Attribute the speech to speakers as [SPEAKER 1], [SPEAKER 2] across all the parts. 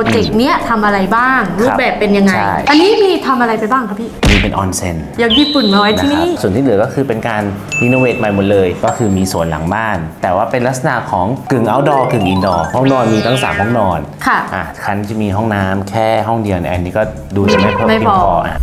[SPEAKER 1] โปรเจกต์เนี้ยทำอะไรบ้าง รูปแบบเป็นยังไง
[SPEAKER 2] ใช่
[SPEAKER 1] อันนี้มีทำอะไรไปบ้างคะพี่
[SPEAKER 2] มีเป็นออนเซ็น
[SPEAKER 1] อย่างญี่ปุ่นมาไว้
[SPEAKER 2] นะ
[SPEAKER 1] ที่
[SPEAKER 2] ครับ
[SPEAKER 1] นี่
[SPEAKER 2] ส่วนที่เหลือก็คือเป็นการรีโนเวทใหม่หมดเลย ก็คือมีสวนหลังบ้าน แต่ว่าเป็นลักษณะของกึ่ง outdoor กึ่ง indoor ห้องนอนมีตั้งสามห้องนอน
[SPEAKER 1] ค่ะ
[SPEAKER 2] อะคันจะมีห้องน้ำแค่ห้องเดียวเนี่ยอันนี้ก็ดูจะไม่เพิ่ม
[SPEAKER 1] ไม่
[SPEAKER 2] เพีย
[SPEAKER 1] พ
[SPEAKER 2] ง
[SPEAKER 1] อ
[SPEAKER 2] พออะ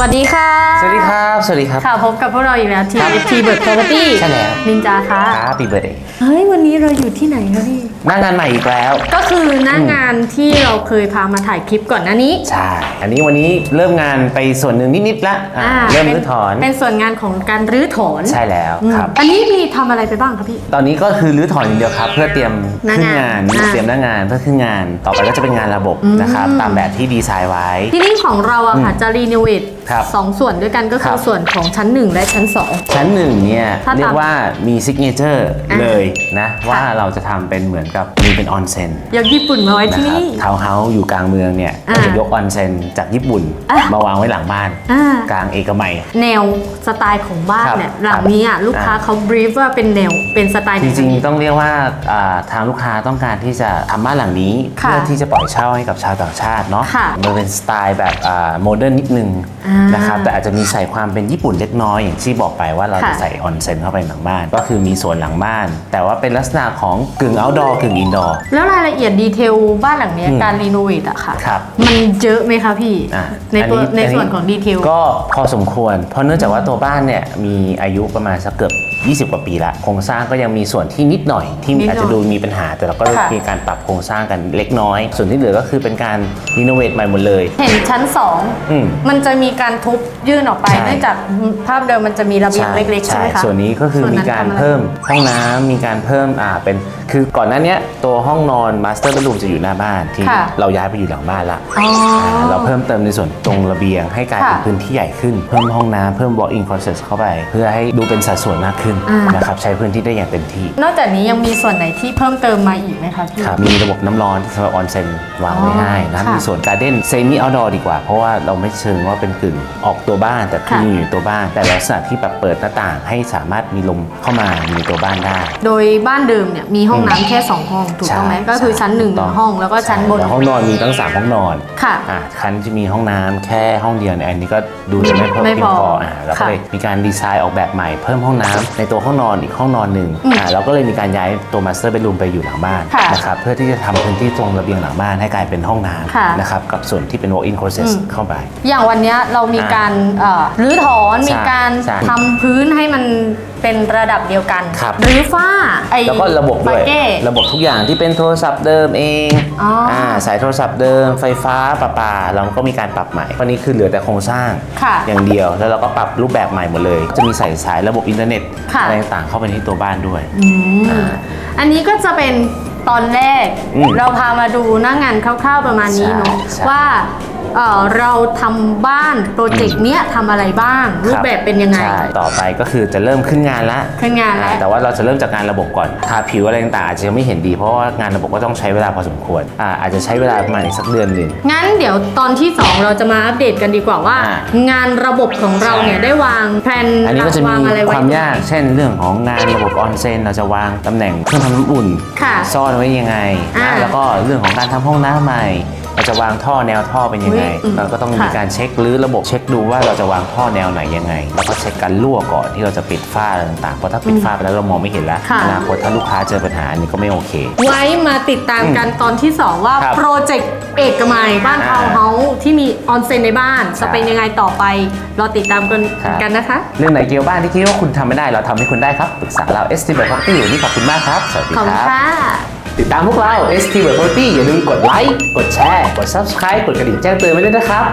[SPEAKER 1] วัสดีค่ะ
[SPEAKER 2] สวัสดีครับ สวัสดีครับ
[SPEAKER 1] ค่ะพบกับพวกเราอีกแล้วที่
[SPEAKER 2] ครับ
[SPEAKER 1] ทีเบิร์ด property
[SPEAKER 2] ใช่แล้ว
[SPEAKER 1] นินจาค่ะ
[SPEAKER 2] ครับปีเบอร์เดย์
[SPEAKER 1] เฮ้ย วันนี้เราอยู่ที่ไหนคะพี่
[SPEAKER 2] หน้างานใหม่อีกแล้ว
[SPEAKER 1] ก็คือหน้างานที่เราเคยพามาถ่ายคลิปก่อนหน้านี้
[SPEAKER 2] ใช่ อันนี้วันนี้เริ่มงานไปส่วนหนึ่งนิดๆละอะ
[SPEAKER 1] อ่า
[SPEAKER 2] เริ่ม
[SPEAKER 1] ป็
[SPEAKER 2] รื้อถอน
[SPEAKER 1] เป็นส่วนงานของการรื้อถอน
[SPEAKER 2] ใช่แล้ว
[SPEAKER 1] อืม
[SPEAKER 2] ครับ
[SPEAKER 1] อันนี้มีทำอะไรไปบ้างคะพี่
[SPEAKER 2] ตอนนี้ก็คือรื้อถอนอย่างเดียวครับ เพื่อเตรียม
[SPEAKER 1] หน้า
[SPEAKER 2] ขึ้น
[SPEAKER 1] งาน
[SPEAKER 2] งาน
[SPEAKER 1] อ่า
[SPEAKER 2] เตรียมหน้างานเพื่อขึ้นงาน ต่อไปก็จะเป็นงานระบบนะครับตามแบบที่ดีไซน์ไว้
[SPEAKER 1] ที่นี่ของเราอะค่ะจะรีโนเวท
[SPEAKER 2] ครับ
[SPEAKER 1] สองส่วนด้วยกันก็
[SPEAKER 2] ค
[SPEAKER 1] คื
[SPEAKER 2] รั
[SPEAKER 1] อบ ส่วนของชั้น 1 และชั้น 2
[SPEAKER 2] ชั้นหนึ่งเนี่ย
[SPEAKER 1] ถ้าตาม
[SPEAKER 2] เรียกว่ามีซิกเนเจอร์
[SPEAKER 1] อ่า
[SPEAKER 2] เลยนะ ว่าเราจะทำเป็นเหมือนกับมีเป็นออนเซ็น
[SPEAKER 1] อย่างญี่ปุ่นมาไว้
[SPEAKER 2] นะ
[SPEAKER 1] ที่
[SPEAKER 2] ครับ
[SPEAKER 1] นี่
[SPEAKER 2] ทาวน์เฮาส์อยู่กลางเมืองเนี่ย
[SPEAKER 1] อ่า
[SPEAKER 2] ก็จะยกออนเซ็นจากญี่ปุ่น
[SPEAKER 1] อะ
[SPEAKER 2] มาวางไว้หลังบ้าน
[SPEAKER 1] อ่า
[SPEAKER 2] กลางเอกมัย
[SPEAKER 1] แนวสไตล์ของบ้าน
[SPEAKER 2] ครับ
[SPEAKER 1] เนี่ยหลังนี้อะลูกค้า
[SPEAKER 2] อ่า
[SPEAKER 1] เขาบรีฟว่าเป็นแนวเป็นสไตล์
[SPEAKER 2] จ
[SPEAKER 1] ไหน
[SPEAKER 2] ริงๆ ต้องเรียกว่าอ่าทางลูกค้าต้องการที่จะทำบ้านหลังนี้
[SPEAKER 1] ค่ะ
[SPEAKER 2] เพื่อที่จะปล่อยเช่าให้กับชาวต่างชาติเนาะ
[SPEAKER 1] ค่ะ
[SPEAKER 2] มันเป็นสไตล์แบบโมเดิร์นนิดนึง
[SPEAKER 1] อ่าน
[SPEAKER 2] นะครับแต่อาจจะมีใส่ความเป็นญี่ปุ่นเล็กน้อยอย่างที่บอกไปว่าเรา
[SPEAKER 1] ค่ะ
[SPEAKER 2] จะใส่ออนเซ็นเข้าไปหลังบ้าน ก็คือมีสวนหลังบ้าน แต่ว่าเป็นลักษณะของกึ่ง outdoor กึ่ง indoor
[SPEAKER 1] แล้วรายละเอียดดีเทลบ้านหลังเนี้ย
[SPEAKER 2] อืม
[SPEAKER 1] การรีโนเวทอะค่ะ
[SPEAKER 2] ครับ
[SPEAKER 1] มันเยอะไหมคะพี่
[SPEAKER 2] อะ
[SPEAKER 1] ในตัว
[SPEAKER 2] อั
[SPEAKER 1] ในส่วนของดีเทล
[SPEAKER 2] ก็พอสมควร เพราะเนื่องจากว่าตัวบ้านเนี่ยมีอายุประมาณสักเกือบ 20 กว่าปีละโครงสร้างก็ยังมีส่วนที่นิดหน่อย ที่
[SPEAKER 1] นิดหน่อย
[SPEAKER 2] อาจจะดูมีปัญหา แต่เราก็
[SPEAKER 1] ค่ะ
[SPEAKER 2] มีการปรับโครงสร้างกันเล็กน้อย ส่วนที่เหลือก็คือเป็นการรีโนเวทใหม่หมดเลย
[SPEAKER 1] เห็นชั้น
[SPEAKER 2] อืม
[SPEAKER 1] 2มันจะมีการทุบยื่นออกไป
[SPEAKER 2] ใช่
[SPEAKER 1] เนื่องจากภาพเดิมมันจะมีระเบียงเล็กๆใช่ไหมคะ
[SPEAKER 2] ส่วนนี้ก็คือ
[SPEAKER 1] ส่วน
[SPEAKER 2] มี
[SPEAKER 1] นั้น
[SPEAKER 2] การ
[SPEAKER 1] ทำอะไร
[SPEAKER 2] เพิ่มห้องน้ำมีการเพิ่มอ่าเป็นคือก่อนหน้าเนี้ยตัวห้องนอนมาสเตอร์เบดรูมจะอยู่หน้าบ้านที่
[SPEAKER 1] ค่ะ
[SPEAKER 2] เราย้ายไปอยู่หลังบ้านละ
[SPEAKER 1] อ๋ออา
[SPEAKER 2] เราเพิ่มเติมในส่วนตรงระเบียงให้กลายเป็น
[SPEAKER 1] ค่ะ
[SPEAKER 2] พื้นที่ใหญ่ขึ้น เพิ่มห้องน้ำเพิ่ม walk-in closet เข้าไป เพื่อให้ดูเป็นสัดส่วนมากขึ้น
[SPEAKER 1] อ่าน
[SPEAKER 2] นะครับใช้พื้นที่ได้อย่างเต็มที่
[SPEAKER 1] นอกจากนี้ยังมีส่วนไหนที่เพิ่มเติมมาอีกไหมคะพี่
[SPEAKER 2] ครับมีระบบน้ำร้อนสำหรับออนเซ็นวางไว้ให้นะ
[SPEAKER 1] ค่ะ
[SPEAKER 2] มีส่วนการ์เด้นเซมิเอาดอร์ดีกว่า เพราะว่าเราไม่เชิงว่าเป็นกึ่งออกตัวบ้านแต่คือ
[SPEAKER 1] ค่ะ
[SPEAKER 2] อยู่ในตัวบ้าน แต่ลักษณะที่แบบเปิดหน้าต่างให้สามารถมีลมเข้ามาอยู่ในตัวบ้านได้
[SPEAKER 1] โดยบ้านเดิมเนี่ยมีห้องน้ำแค่ 2 ห้องถูกต้องไหม
[SPEAKER 2] ใช่
[SPEAKER 1] ก็คือชั้นหนึ่ง
[SPEAKER 2] ถูกต้อง
[SPEAKER 1] ห้องแล้วก็ชั้นบน
[SPEAKER 2] แต่ห้องนอนมีตั้งสามห้องนอน
[SPEAKER 1] ค่ะ
[SPEAKER 2] อะคันจะมีห้องน้ำแค่ห้องเดียวเนี่ยอันนี้ก็ดูจะไม่เพิ่ม
[SPEAKER 1] ไม่
[SPEAKER 2] เพีย
[SPEAKER 1] พ
[SPEAKER 2] ง
[SPEAKER 1] อ
[SPEAKER 2] พออะเราก็
[SPEAKER 1] ค่ะ
[SPEAKER 2] เลยมีการดีไซน์ออกแบบใหม่เพิ่มห้องน้ำในตัวห้องนอนอีกห้องนอนหนึ่ง
[SPEAKER 1] อืม
[SPEAKER 2] อะเราก็เลยมีการย้ายตัวมาสเตอร์เบดรูมไปอยู่หลังบ้าน
[SPEAKER 1] ค่ะ
[SPEAKER 2] นะครับเพื่อที่จะทำพื้นที่ตรงระเบียงหลังบ้านให้กลายเป็นห้องน้
[SPEAKER 1] ค่ะำ
[SPEAKER 2] นะครับกับส่วนที่เป็น walk-in closet
[SPEAKER 1] อืม
[SPEAKER 2] เข้าไป
[SPEAKER 1] อย่างวันเนี้ยเรามี
[SPEAKER 2] อ่า
[SPEAKER 1] การเอ่อรื้อถอน
[SPEAKER 2] ใช่
[SPEAKER 1] มีการ
[SPEAKER 2] ใช่
[SPEAKER 1] ทำพื้นให้มันเป็นระดับเดียวกัน
[SPEAKER 2] ครับ
[SPEAKER 1] รื้อฝ้าไอ้
[SPEAKER 2] แล้วก็ระบบด้วย
[SPEAKER 1] บาเก้
[SPEAKER 2] ระบบทุกอย่างที่เป็นโทรศัพท์เดิมเอง
[SPEAKER 1] อ๋ออ่า
[SPEAKER 2] สายโทรศัพท์เดิมไฟฟ้าประปาเราก็มีการปรับใหม่วันนี้คือเหลือแต่โครงสร้าง
[SPEAKER 1] ค่ะ
[SPEAKER 2] อย่างเดียวแล้วเราก็ปรับรูปแบบใหม่หมดเลย จะมีใส่สายระบบอินเทอร์เน็ต
[SPEAKER 1] ค่ะ
[SPEAKER 2] อะไรต่างๆเข้าไปในตัวบ้านด้วย
[SPEAKER 1] อืมอันนี้ก็จะเป็นตอนแรก
[SPEAKER 2] อืม
[SPEAKER 1] เราพามาดูหน้างานคร่าวๆประมาณนี้เนาะ
[SPEAKER 2] ใช่ใช่
[SPEAKER 1] ว่า เอ่อเราทำบ้านโปรเจกต์เนี้ยทำอะไรบ้าง รูปแบบเป็นยังไง
[SPEAKER 2] ใช่ต่อไปก็คือจะเริ่มขึ้นงานละ
[SPEAKER 1] ขึ้นงานแล้ว
[SPEAKER 2] อ่แต่ว่าเราจะเริ่มจากงานระบบก่อนทาผิวอะไรต่างๆอาจจะยังไม่เห็นดีเพราะว่างานระบบก็ต้องใช้เวลาพอสมควรอ่าอาจจะใช้เวลาประมาณอีกสักเดือนหนึ่ง
[SPEAKER 1] งั้นเดี๋ยวตอนที่ 2 เราจะมาอัปเดตกันดีกว่าว่า
[SPEAKER 2] อ่า
[SPEAKER 1] งานระบบของเราเนี่ยได้วางแผน
[SPEAKER 2] อันนี้ก็จะมี
[SPEAKER 1] วางอะไร
[SPEAKER 2] ค
[SPEAKER 1] ไว้
[SPEAKER 2] วามยาก เช่นเรื่องของงานระบบออนเซนเราจะวางตำแหน่งเครื่องทำน้ำอุ่น
[SPEAKER 1] ค่ะ
[SPEAKER 2] ซ่อนไว้ยังไง
[SPEAKER 1] อ่า
[SPEAKER 2] นะแล้วก็เรื่องของการทำห้องน้ำใหม่ เราจะวางท่อแนวท่อเป็นยังไง
[SPEAKER 1] อุ๊ยอืม
[SPEAKER 2] เราก็ต้อง
[SPEAKER 1] ค่ะ
[SPEAKER 2] มีการเช็คหรือระบบเช็คดูว่าเราจะวางท่อแนวไหนยังไงแล้วก็เช็คการรั่วก่อนที่เราจะปิดฝ้าอะไรต่างๆเพราะถ้าปิดฝ้าไปแล้วเรามองไม่เห็นแล้ว
[SPEAKER 1] ค่ะ
[SPEAKER 2] อนาคตถ้าลูกค้าเจอปัญหาอันนี้ก็ไม่โอเค
[SPEAKER 1] ไว้มาติดตามกันตอนที่ 2 ว่า
[SPEAKER 2] ครับ
[SPEAKER 1] โปรเจกต์เอกมัยบ้าน
[SPEAKER 2] อ่า
[SPEAKER 1] ทาวน์เฮาส์ที่มีออนเซ็นในบ้าน
[SPEAKER 2] ใช่
[SPEAKER 1] จะเป็นยังไงต่อไป รอติดตามกัน
[SPEAKER 2] ครับ
[SPEAKER 1] กันนะคะ
[SPEAKER 2] เรื่องไหนเกี่ยวบ้านที่คิดว่าคุณทำไม่ได้เราทำให้คุณได้ครับปรึกษาเรา ST b y Property วันนี้ขอบคุณมากครับสวัสดี
[SPEAKER 1] ขอบ
[SPEAKER 2] ค
[SPEAKER 1] คุณ
[SPEAKER 2] รับ
[SPEAKER 1] ค่ะ
[SPEAKER 2] ติดตามพวกเรา ST b Property อย่าลืมกดไลค์ กดแชร์ กด Subscribe กดกระดิ่งแจ้งเตือนไว้ด้วยนะครับ